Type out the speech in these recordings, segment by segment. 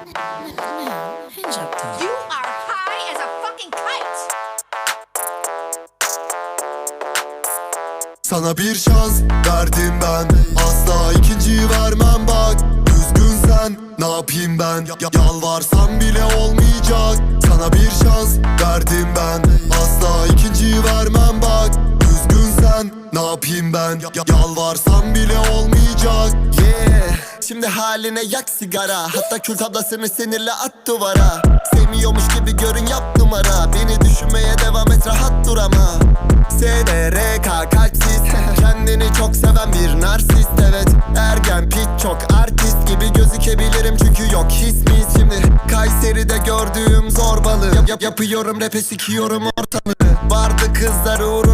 Hands up to me. You are high as a fucking kite. Sana bir şans verdim ben. Asla ikinciyi vermem bak. Düzgün sen ne yapayım ben? Ya- ya- Yalvarsam bile olmayacak. Sana bir şans verdim ben. Asla ikinciyi vermem bak. Düzgün sen ne yapayım ben? Ya- ya- Yalvarsam bile olmayacak. Yeah Şimdi haline yak sigara. Hatta kül tablasını sinirle at duvara. Sevmiyormuş gibi görün yap numara. Beni düşünmeye devam et rahat dur ama. SDRK kalpsiz. Kendini çok seven bir narsist. Evet Ergen pik çok artist gibi gözükebilirim çünkü yok his mis Şimdi Kayseri'de gördüğüm zorbalığı. Yap, yap- Yapıyorum rap'e sikiyorum ortamı. Vardı kızlar Şimdi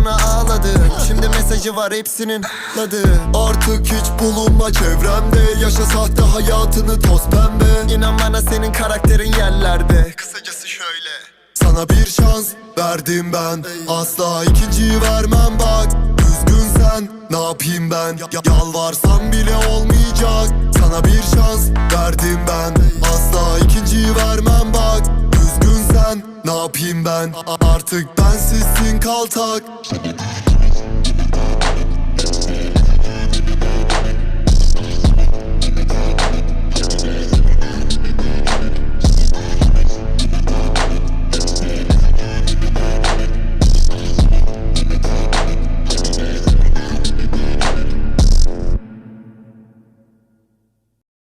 mesajı var hepsinin ladı Artık hiç bulunma çevremde. Yaşa sahte hayatını toz pembe. İnan bana senin karakterin yerlerde. Kısacası şöyle. Sana bir şans verdim ben. Asla ikinciyi vermem bak. Düzgün sen ne yapayım ben? Ya- Yalvarsam bile olmayacak. Sana bir şans verdim ben. Asla ikinciyi vermem bak. Düzgün sen ne yapayım ben? Artık bensizsin kaltak